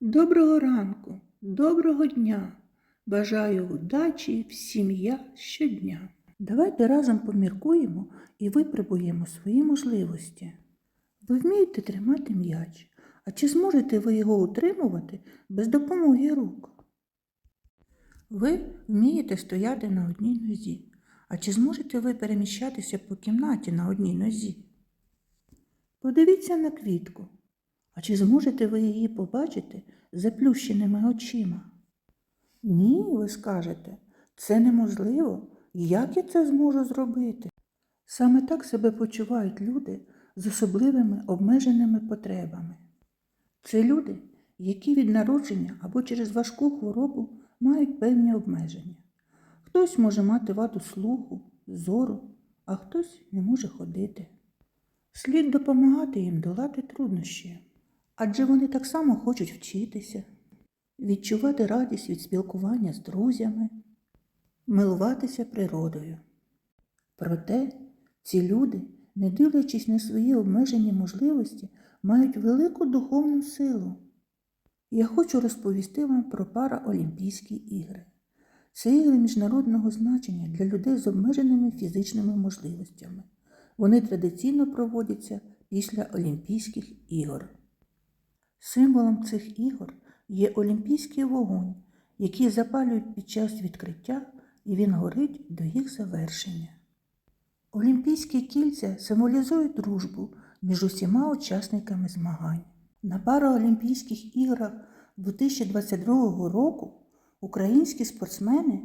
Доброго ранку, доброго дня. Бажаю удачі всім я щодня. Давайте разом поміркуємо і випробуємо свої можливості. Ви вмієте тримати м'яч, а чи зможете ви його утримувати без допомоги рук? Ви вмієте стояти на одній нозі, а чи зможете ви переміщатися по кімнаті на одній нозі? Подивіться на квітку. А чи зможете ви її побачити заплющеними очима? Ні, ви скажете, це неможливо. Як я це зможу зробити? Саме так себе почувають люди з особливими обмеженими потребами. Це люди, які від народження або через важку хворобу мають певні обмеження. Хтось може мати ваду слуху, зору, а хтось не може ходити. Слід допомагати їм долати труднощі, адже вони так само хочуть вчитися, відчувати радість від спілкування з друзями, милуватися природою. Проте ці люди, не дивлячись на свої обмежені можливості, мають велику духовну силу. Я хочу розповісти вам про Параолімпійські ігри. Це ігри міжнародного значення для людей з обмеженими фізичними можливостями. Вони традиційно проводяться після Олімпійських ігор. Символом цих ігор є олімпійський вогонь, який запалюють під час відкриття, і він горить до їх завершення. Олімпійські кільця символізують дружбу між усіма учасниками змагань. На Параолімпійських іграх 2022 року українські спортсмени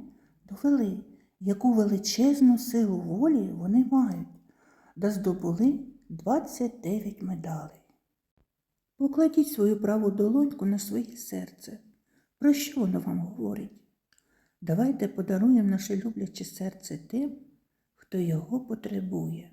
довели, яку величезну силу волі вони мають, та здобули 29 медалей. Покладіть свою праву долоньку на своє серце. Про що воно вам говорить? Давайте подаруємо наше любляче серце тим, хто його потребує.